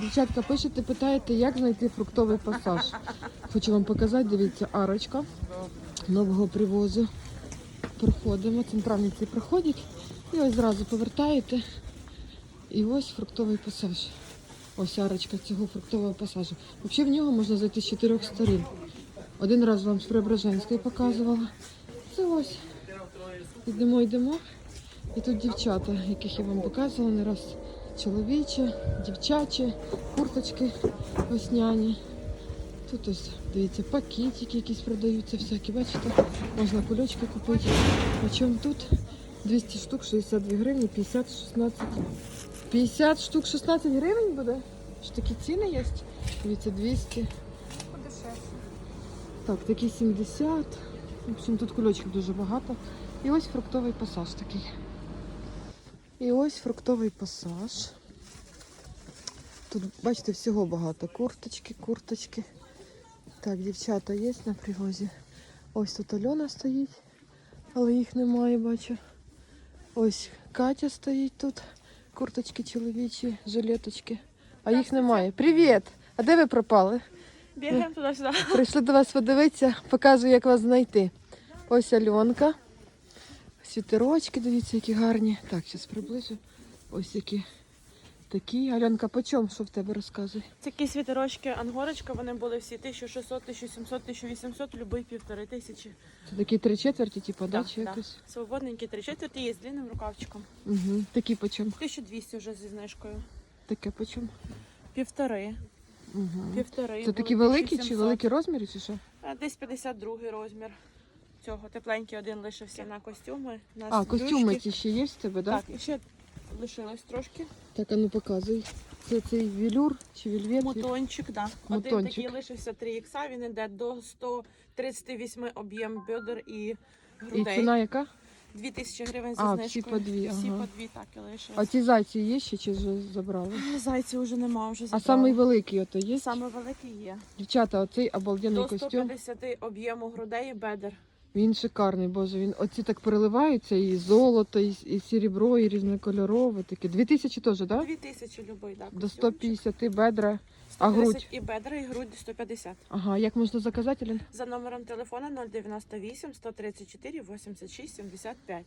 Дівчатка, пишете, питаєте, як знайти фруктовий пасаж. Хочу вам показати, дивіться, арочка нового привозу. Проходимо, центральниці проходять. І ось зразу повертаєте. І ось фруктовий пасаж. Ось арочка цього фруктового пасажу. Взагалі в нього можна зайти з чотирьох сторін. Один раз вам з Преображенської показувала. Це ось. Йдемо, йдемо. І тут дівчата, яких я вам показувала не раз. Чоловічі, дівчачі, курточки весняні. Тут ось, дивіться, пакетики якісь продаються всякі, бачите? Можна кульочки купити. Почому тут 200 штук, 62 гривні, 50, 16. 50 штук 16 гривень буде? Що такі ціни є? Дивіться, 200. Так, такі 70. В общем, тут кульочків дуже багато. І ось фруктовий пасаж такий. І ось фруктовий пасаж. Тут, бачите, всього багато. Курточки, курточки. Так, дівчата є на привозі. Ось тут Альона стоїть, але їх немає, бачу. Ось Катя стоїть тут. Курточки чоловічі, жилеточки. А їх немає. Привіт! А де ви пропали? Бігаємо туди-сюди. Прийшли до вас подивитися, показую, як вас знайти. Ось Альонка. Світерочки, дивіться, які гарні. Так, зараз приближу. Ось які такі. Альонка, по чому? Що в тебе розказуй? Такі світерочки ангорочка, вони були всі 1600, 1700, 1800, любий півтори тисячі. Це такі три четверті, типу, да, чи якось? Свободненькі три четверті є з длинним рукавчиком. Угу. Такі по чому? 1200 вже зі знижкою. Таке по чому? Півтори. Угу. Півтори. Це такі великі чи великі розміри, чи що? А, Десь 52 розмір. Цього тепленький один лишився на костюми. На А, костюми ті ще є в тебе, да? Так, і ще лишилось трошки. Так, а ну показуй. Це цей вілюр чи вільвет? Мотончик, так. Да. Один такий лишився 3 ікса, він йде до 138 об'єм бедер і І грудей. ціна яка? 2000 гривень за А, знижкою. всі по дві, Всі ага. по дві так і А лишилось. ті зайці є ще чи вже забрали? Зайців вже нема, вже А забрали. самий великий ото є? Саме великий є. Дівчата, оцей обалденний До костюм. 150 об'єму грудей і бедер. Він шикарний, боже. Він оці так переливаються, і золото, і, і серебро, і різнокольорове. Таке. Дві тисячі теж, так? Да? 2000 любий, так. До 150 бедра. А 130 грудь? і бедра, і грудь 150. Ага, як можна заказати, Лен? За номером телефона 098 134 86 75.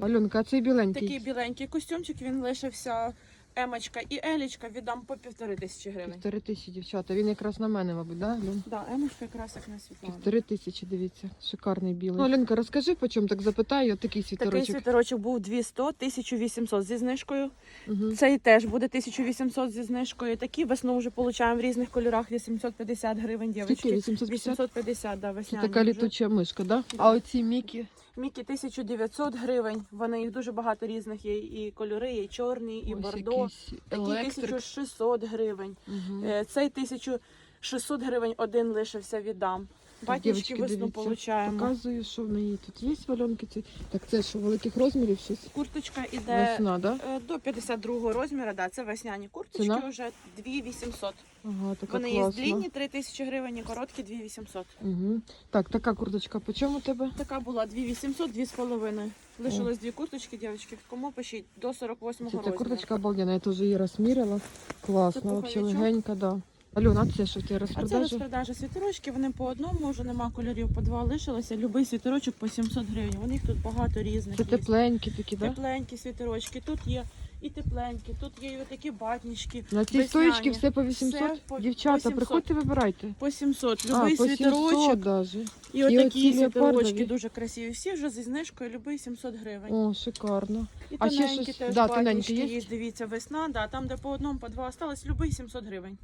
Альонка, а цей біленький. Такий біленький костюмчик, він лишився Емочка і Елічка віддам по півтори тисячі гривень. Півтори тисячі, дівчата. Він якраз на мене, мабуть, да, Лен? Да, Емочка якраз як на Світлану. Півтори тисячі, дивіться. Шикарний білий. Ну, Аленка, розкажи, по чому так запитаю, такий Такий світорочок. був 200, 1800 зі знижкою. Угу. Цей теж буде 1800 зі знижкою. Такі весну вже получаємо в різних кольорах 850 гривень, дівчатки. 850? 850, да, Це така літуча мишка, да? Да. А оці Мікі? Мікі 1900 гривень. Вони їх дуже багато різних є. І кольори, є і чорні, і Ось бордо. Такі електрик. 1600 гривень. Угу. Цей 1600 гривень один лишився віддам. Батьківські дівчатки, весну получаємо. Показую, що в неї тут є вальонки. Ці. Так це що, великих розмірів щось? Курточка іде Весна, да? е, до 52 розміру. Да, це весняні курточки Ціна? вже 2800. Ага, така Вони є класна. длінні 3000 гривень, і короткі 2800. Угу. Так, така курточка по чому у тебе? Така була 2800, 2,5. Лишилось дві курточки, дівчатки. Кому пишіть до 48-го Це, ця розміру. курточка обалденна, я теж її розміряла. Класно, взагалі легенька, да. Альона, це що ти А це розпродажа? розпродажа світерочки, вони по одному, вже нема кольорів, по два лишилося. Любий світерочок по 700 гривень. У них тут багато різних. Це є. тепленькі такі, да? Тепленькі світерочки. Тут є і тепленькі, тут є і отакі батнічки. На цій весняні. стоїчці все по 800? Все по- Дівчата, по 700. приходьте, вибирайте. По 700. а, Любий по світерочок. 700 даже. І І отакі оці леопардові. дуже красиві. Всі вже зі знижкою, любий 700 гривень. О, шикарно. І а ще тоненькі щось- теж да, тоненькі є? є. Дивіться, весна, да, там, де по одному, по два осталось, любий 700 гривень.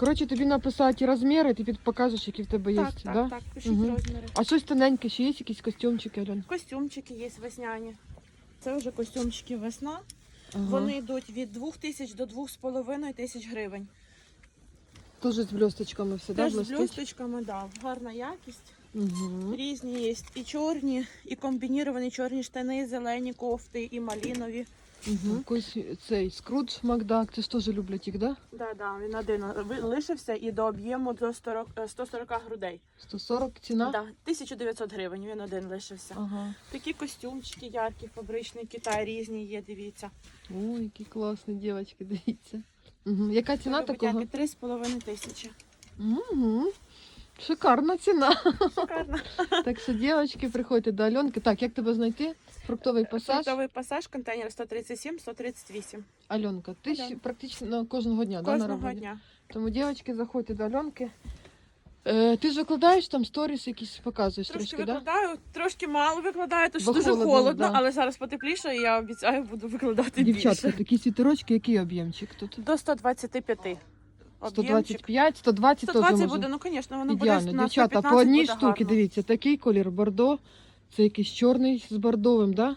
Коротше, тобі написати розміри, ти під покажеш, які в тебе є, так, так, да? так, пишіть Мгм. розміри. А щось тоненьке, ще є якісь костюмчики, Альон? Костюмчики є весняні. Це вже костюмчики весна. Ага. Вони йдуть від 2000 до 2500 тисяч гривень. Теж з блісточками все, да, Теж з блісточками, да. Гарна якість. Угу. Різні є і чорні, і комбініровані чорні штани, зелені кофти, і малінові. Угу. Якийсь цей скрудж Макдак, це ж теж люблять їх, да? Да, да, він один лишився і до об'єму до 140, е, 140 грудей. 140 ціна? Да, 1900 гривень, він один лишився. Ага. Такі костюмчики яркі, фабричний Китай різні є, дивіться. Ой, які класні дівчатки, дивіться. Угу. Яка ціна такого? Три з половиною тисячі. Угу. Шикарна ціна. Шикарно. Так що, дівчатки, приходьте до Альонки. Так, як тебе знайти? Фруктовий пасаж. Фруктовий пасаж, контейнер 137-138. Альонка, ти Альон. практично кожного дня, да, на Кожного роботі? дня. Тому, дівчатки, заходьте до Альонки. Е, ти ж викладаєш там сторіс якісь показуєш Трошки трошки? Да? викладаю, трошки мало викладаю, тому що Бо дуже холодно, холодно, да. але зараз потепліше, і я обіцяю, буду викладати Дівчатка, більше. такі світерочки, який об'ємчик тут? До 125. Об'ємчик. 125, 120 теж 120 можна. буде, ну, звісно, воно Ідеально. буде на Дівчата, по одній штуці, гарно. дивіться, такий колір бордо, це якийсь чорний з бордовим, да?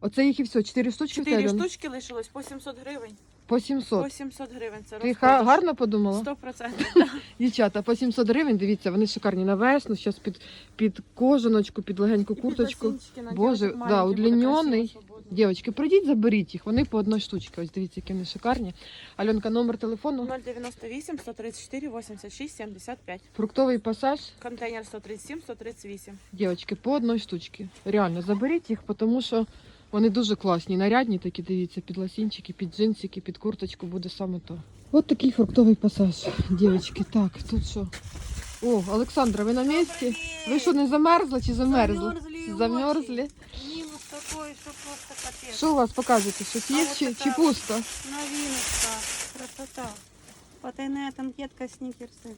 Оце їх і все, 4 штучки 4 штучки лишилось по 700 гривень. По 700. По 700 гривень це Ти ха- гарно подумала? 100%. Дівчата, по 700 гривень, дивіться, вони шикарні на весну, зараз під, під кожаночку, під легеньку курточку. Боже, да, удліньоний. Дівчатки, прийдіть, заберіть їх, вони по одній штучці. Ось дивіться, які вони шикарні. Альонка, номер телефону, 098 134 86 75. фруктовий пасаж. Контейнер 137 138. Дівчатки, по одній штучці. Реально, заберіть їх, тому що вони дуже класні, нарядні такі, дивіться, під лосінчики, під джинсики, під курточку буде саме то. От такий фруктовий пасаж, дівчатки. Так, тут що? О, Олександра, ви на місці? Ви що, не замерзли чи замерзли? Замерзли Замерзли? Минус такой, что просто капец. Що у вас показуєте? Щось є А чи, чи пусто? Новиночка, красота. Потайная танкетка сникерсы.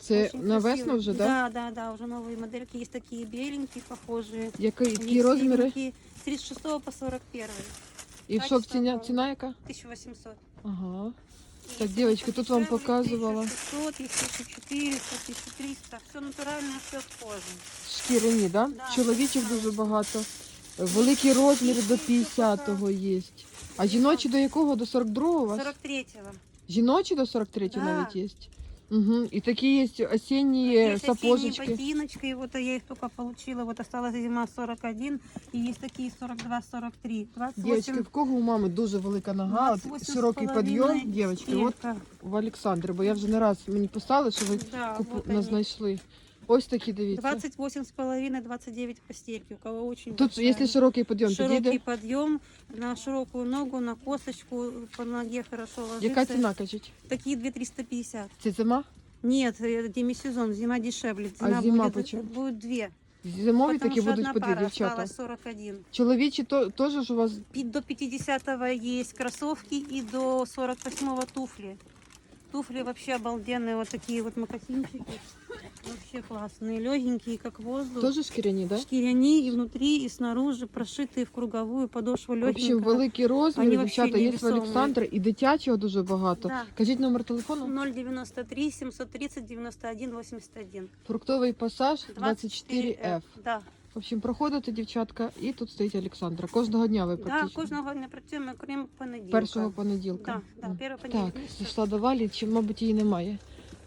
Це Очень на красивые. весну вже, да? Да, да, да, уже новые модельки. Есть такие беленькие, похожие. Які, які Есть розміри? синенькие. С 36 по 41. І що в ціна, Качество ціна яка? 1800. Ага. И Так, есть девочки, тут вам дешевле, показывала. 1600, есть 1400, 1300. Все натуральное, все с кожи. Шкіряні, да? Да. Чоловічих дуже багато. Великі розміри до 50-го є. А жіночі до якого? До 42-го у вас? 43-го. Жіночі до 43-го Да. навіть є. Угу. І такі є осінні Есть осенние ботиночки, и вот я их только получила, вот осталась зима 41, и есть такие 42-43, 28. Дівчатки, в кого у мами дуже велика нога, от широкий подъем, девочки, половиной дівчатки, от в Александре, бо я вже не раз мені писали, що ви Да, куп... вот нас они. знайшли. Ось такі дивіться. 28 с половиной, 29 по стельке, у кого очень Тут, большая. якщо широкий підйом, Широкий підійде. подъем на широкую ногу, на косточку, по ноге хорошо ложится. Яка ціна, кажіть? Такие 2350. Це зима? Нет, э, демисезон, зима дешевле. А зима будет, почем? будет две. Зимові потому такі что будуть одна по дві пара дівчата. осталась 41. Чоловічі то, теж ж у вас И до 50-го есть кроссовки и до 48-го туфли. Туфли вообще обалденные, вот такие вот мокасинчики. Вообще классные, легенькие, как воздух. теж шкіряні, да? Шкиряни и внутри, и снаружи, прошитые в круговую подошву В общем, легенькая. великі розміри, Вони вообще дівчата, є в невесомі. Олександра і дитячого дуже багато. Да. Кажіть номер телефону. 093 730 91 81. Фруктовий пасаж 24F. Да, В общем, проходите, дівчатка, і тут стоїть Олександра. Кожного дня ви да, практично. кожного дня працюємо, крім понеділка. Першого понеділка. Да, да, М. перший Так, зайшла до Валі, чи, мабуть, її немає.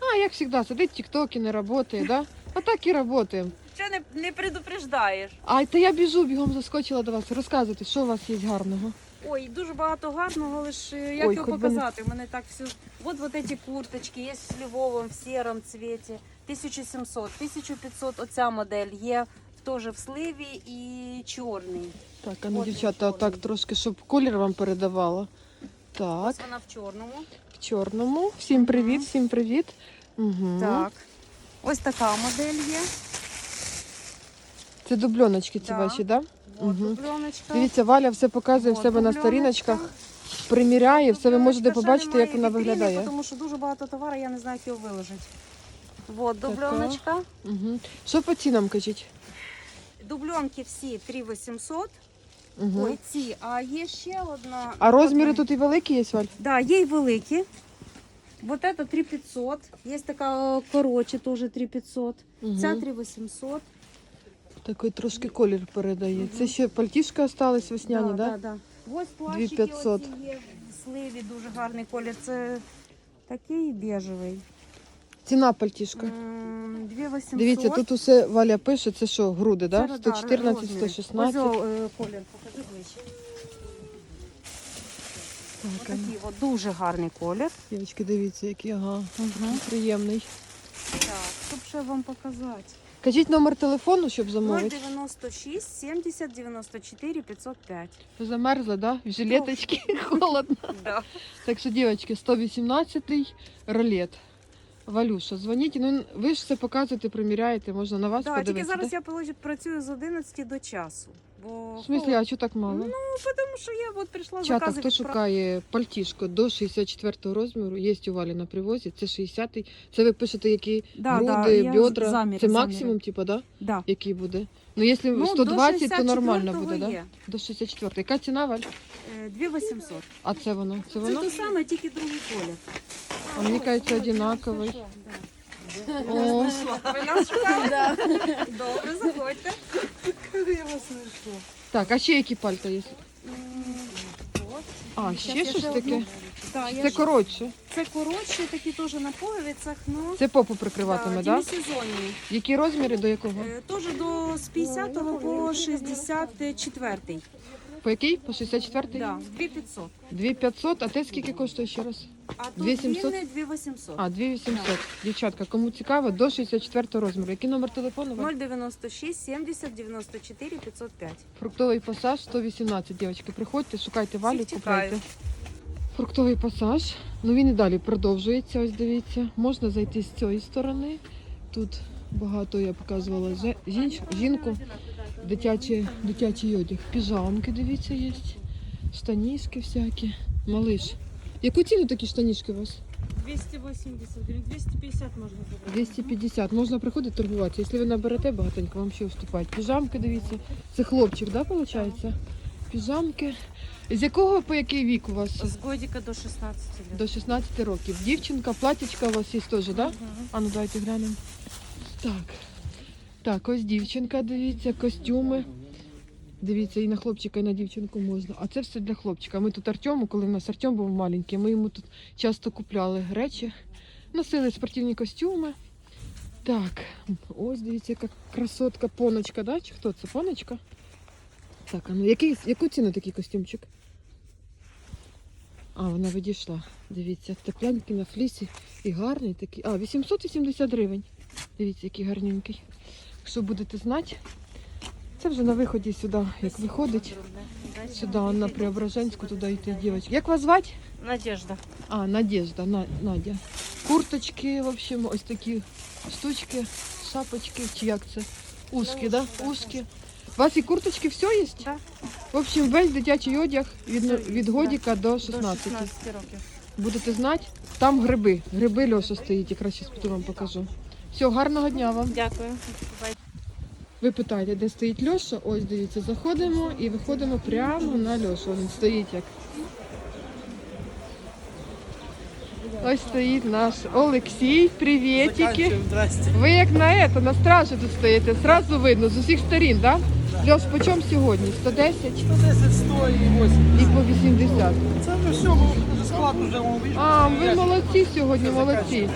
А, як завжди, сидить в тіктокі, не працює, да? А так і працюємо. Що не, не предупреждаєш? А, та я біжу, бігом заскочила до вас. Розказуйте, що у вас є гарного? Ой, дуже багато гарного, лише як Ой, його показати? У мене так все. Вот вот эти курточки, є в сливовому, в серому цвіті. 1700, 1500 оця модель є теж в сливі і чорний. Так, а ну, От дівчата, чорний. отак трошки, щоб колір вам передавала. Так, Ось вона в чорному. в чорному. Всім привіт, всім привіт. Угу. Так. Ось така модель є. Це дубльоночки ці Да. ваші, так? Да? От Мгм. дубльоночка. Дивіться, Валя все показує в От себе на дубльоночка. сторіночках, приміряє, все ви можете ще побачити, як вона вітрини, виглядає. Тому що дуже багато товару, я не знаю, як його виложити. Вот, Така. дубльоночка. Угу. Що по цінам кажіть? Дубльонки всі 3800. Угу. Ой, ці, а є ще одна. А розміри одна. тут і великі є, Валь? Да, є й великі. Вот это 3500. Є така е, коротше, теж 3500. Угу. Ця 3800. Такий трошки колір передає. Це ще пальтішка осталась весняні, так? Да, да, да. Ось плащики 2500. оці є в сливі, дуже гарний колір. Це такий бежевий. Ціна пальтішка. М, 2800. Дивіться, тут усе Валя пише, це що, груди, да? 114, 116. Ось е, колір, покажи ближче. Так, а, Такий от дуже гарний колір. дівчатки, дивіться, який ага, Угу. приємний. Так, щоб ще вам показати. Кажіть номер телефону, щоб замовити. 096 70 94 505. Замерзла, да? В жилеточці холодно. Да. Так що, дівчатки, 118-й ролет. Валюша, дзвоніть. Ну, ви ж все показуєте, приміряєте, можна на вас Да, тільки зараз я працюю з 11 до часу. Бо В смислі, а чого так мало? Ну, тому що я от прийшла Чата, закази хто шукає пальтішко до 64 розміру, є у Валі на привозі, це 60-й. Це ви пишете, які Да, груди, да, бедра. це максимум, типу, да? Да. який буде? Ну, якщо Ну, 120, то нормально 64-го буде, да? До 64. Яка ціна, Валь? Е, 2800. А це воно? Це Це воно? те саме, тільки другий колір. А мені кажеться, одинаковий. О, Ви нас шукали? Добре, заходьте. так, а ще які пальта є? А, ще щось таке? Да, я Це ж- коротше. Це коротше, такі теж на пуговицях, ну. Це попу прикриватиме, так? Да? демісезонні. Які розміри до якого? Е, Теж до з 50 по 64. По який? По 64-й? Да, 2500. 2500, а те скільки коштує ще раз? А тут 2700? длинний 2800. А, 2800. Дівчатка, кому цікаво, до 64 розміру. Який номер телефону? Валь? 096 70 94 505. Фруктовий пасаж 118, дівчатки. Приходьте, шукайте Валю, Всіх чекаю. купляйте. Фруктовий пасаж. Ну він і далі продовжується, ось дивіться. Можна зайти з цієї сторони. Тут багато я показувала же- жінч, жінку. Дитячий, дитячий одяг. Піжамки, дивіться, є. Штанішки всякі. Малиш. Яку ціну такі штанішки у вас? 280 гривень, 250 можна забрати. 250. Можна приходити торгуватися. Якщо ви наберете багатенько, вам ще вступають. Піжамки, дивіться. Це хлопчик, да, виходить? Піжамки. З якого по який вік у вас? З годика до 16 лет. До 16 років. Дівчинка, платічка у вас є теж, так? Да? А ну давайте глянемо. Так. Так, ось дівчинка, дивіться, костюми. Дивіться, і на хлопчика, і на дівчинку можна. А це все для хлопчика. Ми тут Артему, коли в нас Артем був маленький, ми йому тут часто купляли речі, носили спортивні костюми. Так, ось дивіться, яка красотка, поночка, да? Чи хто це? Поночка? Так, а ну який, яку ціну такий костюмчик? А, вона відійшла. Дивіться, тепленький на флісі і гарний такий. А, 880 гривень. Дивіться, який гарненький. Якщо будете знати, це вже на виході сюди, як виходить. Сюди на Преображенську, туди йти дівчатки. Як вас звати? Надежда. А, Надежда, На, Надя. Курточки, в общем, ось такі штучки, шапочки, чи як це? Узкі, да? Узкі. У вас і курточки все є? Да. В общем, весь дитячий одяг від, від годика до 16. До 16 років. Будете знати, там гриби. Гриби Льоша стоїть, зараз піду вам покажу. Все, гарного дня вам. Дякую. Ви питаєте, де стоїть Льоша? Ось дивіться, заходимо і виходимо прямо на Льошу. Він стоїть як. Ось стоїть наш Олексій. Привітики. Здрасте. Ви як на это, на стражі тут стоїте, зразу видно з усіх сторін, так? Да? Льош, по чому сьогодні? 110 110, 100 і 80. і по 80. Це вже все, ми вже склад вже. А, ви молодці сьогодні, молодці.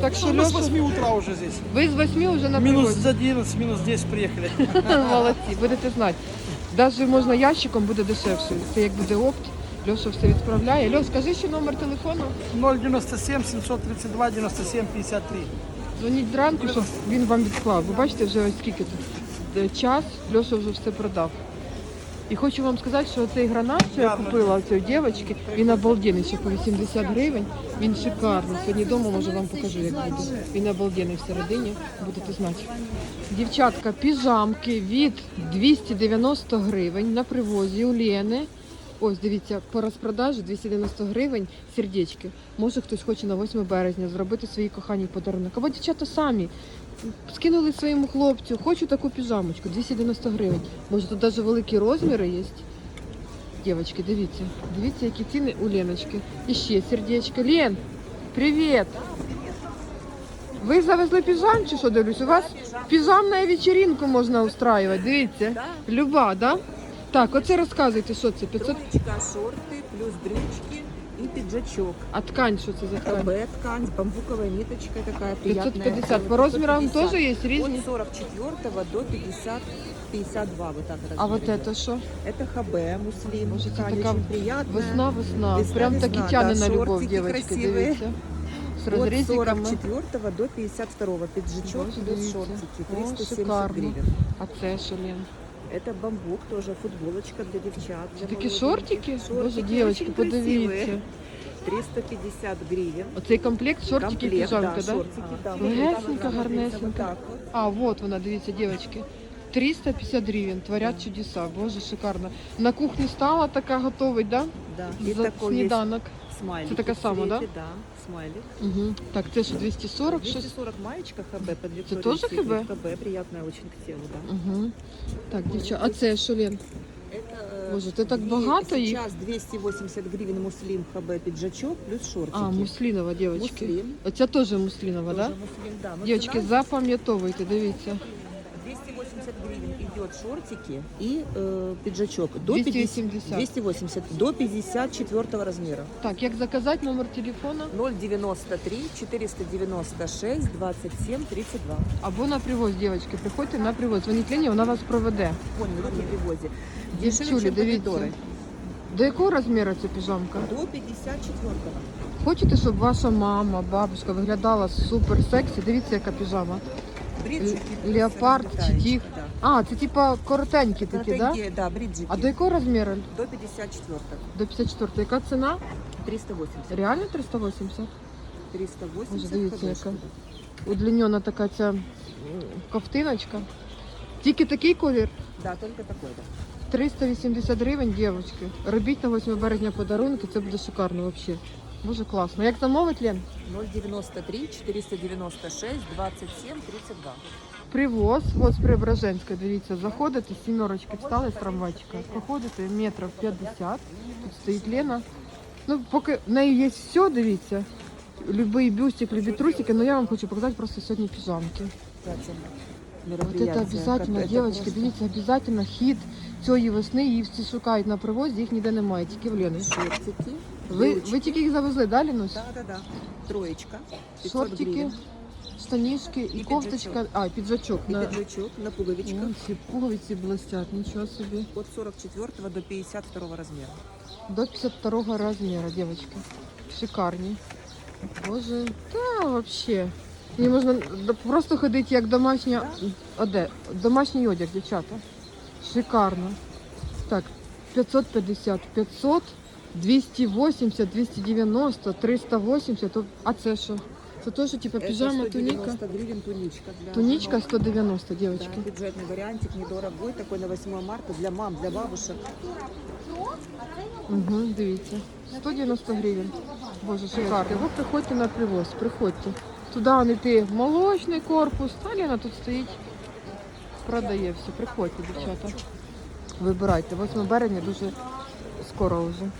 Так що Мы с Льоша, 8 утра уже здесь. ви з 8 вже на Минус привозі. 11, минус 10 приехали. Молодці, будете знати. Навіть можна ящиком буде дешевше. Це як буде опт. Льоша все відправляє. Льош, скажи, що номер телефону. 097 732 97 53. Дзвоніть зранку, щоб він вам відклав. Ви бачите, вже ось скільки тут час, Льоша вже все продав. І хочу вам сказати, що цей гранат, що я купила у цієї дівчинки, він обалденний, ще по 80 гривень. Він шикарний. Сьогодні вдома, може, вам покажу, як буде. Він обалденний всередині, будете знати. Дівчатка, піжамки від 290 гривень на привозі у Лєни. Ось дивіться, по розпродажі 290 гривень сердечки. Може хтось хоче на 8 березня зробити своїй коханій подарунок. Або дівчата самі скинули своєму хлопцю, хочу таку піжамочку, 290 гривень. Може тут навіть великі розміри є. Дівчатки, дивіться, дивіться, які ціни у Леночки. І ще сердечко. Лен, привіт! Ви завезли піжам чи що дивлюсь? У вас піжамна вечеринку можна устраювати. Дивіться. Люба, да? Так, оце розказуйте, що це? 500... Троечка, шорты, плюс брючки и пиджачок. А ткань, що це за ткань? КБ ткань, бамбуковая ниточка такая приятная. 550. По розмірам теж є різні? От 44 до 50, 52 вот так А вот размеры. это що? Это ХБ, муслин, Боже, це ткань така очень приятная. Весна, весна. Весна, Прям весна, таки тяне да, на любов, шортики дівчатки, красиві. дивіться. з От розрізиками. 44 до 52 пиджачок Боже, плюс дивіться. шортики О, 370 шикарно. гривен. А це що, Лен? Это бамбук, тоже футболочка для девчат. для Такі молоденьких. шортики? Боже, дівчатки, очень подивіться. 350 гривен. Оцей комплект шортики і Комплект, піжамка, да, да? шортики, да. Легесенька, гарнесенька. А, вот вона, дивіться, дівчатки. 350 гривень, творять чудеса. Боже, шикарно. На кухні стала така готовий, да? Да. И За такой сніданок есть смайлик. Это такая в самая, да? цвете, Да, смайлик. Угу. Так, це що 240 щось? 240 маечка ХБ под Викторию тоже Secret. ХБ? ХБ, приятная очень к телу, да. Угу. Так, дівчата, а це що, Лен? Это, э, Боже, це так две- багато їх. Сейчас 280 гривен муслим ХБ пиджачок плюс шортики. А, муслінова, дівчатки. Муслим. Оця теж муслінова, Тоже да? муслим, да. Но Дівчатки, цена запам'ятовуйте, дивіться. 280 гривен идет шортики и э, пиджачок. До 50 280. 280 до 54 размера. Так, як заказати номер телефона? 093 496 27 32. Або на привоз, дівчатки. Приходьте на привоз. Дзвоніть Лені, вона вас проведе. Поняли, на привозе. Дівчулі, Дешевле, чем дивіться. помидоры. До якого розміру ця піжамка? До 54 Хочете, щоб ваша мама, бабушка виглядала супер сексі? Дивіться, яка піжама. Бриджики. Л- леопард, деталечки, читик. Да. А, це типа коротенькі такі, так? Да? Коротенькие, да, бриджики. А до якого розміру? До 54 До 54. Яка ціна? 380. Реально 380? 380. Боже, дивіться, ХБшка. яка. Удлінена така ця м, ковтиночка. Тільки такий колір? Да, только такой, да. 380 гривень, дівчатки. Робіть на 8 березня подарунки, це буде шикарно взагалі. Дуже класно. Як замовить, Лен? 093 496 27 32. Привоз, ось Преображенська, дивіться, заходите, сімерочки встали з трамвайчика, проходите метрів 50, тут стоїть Лена. Ну, поки в неї є все, дивіться, любий бюстик, любі трусики, але я вам хочу показати просто сьогодні піжамки. Вот это обязательно, девочки, дивіться, обязательно хід цієї весни, її всі шукають на привозі, їх ніде немає, тільки в Лени. Шортики. Ви, ви тільки їх завезли, да, Лінусь? Да, да, да. Троечка. 500 Шортики, гривен. штанішки і, І кофточка, піджачок. а, піджачок. И На... пиджачок на пуговичках. Ці пуговиці блестять, нічого собі. От 44 до 52 размера. До 52 розміру, дівчатки. Шикарні. Боже, та вообще. Мені можна просто ходити як домашня оде, домашній одяг, дівчата. Шикарно. Так, 550, 500, 280, 290, 380. То- А це що? Це теж типу піжама, туніка. 190 гривен туничка. Для Туничка мам. 190, Да, дівчатки. бюджетный вариантик, недорогой, такой на 8 марта для мам, для бабушек. Угу, дивіться. 190 гривень. Боже, шикарно. Ви приходьте на привоз, приходьте. Туди не йти молочний корпус, а Лена тут стоїть, продає все. Приходьте, дівчата. Вибирайте. 8 березня дуже скоро вже.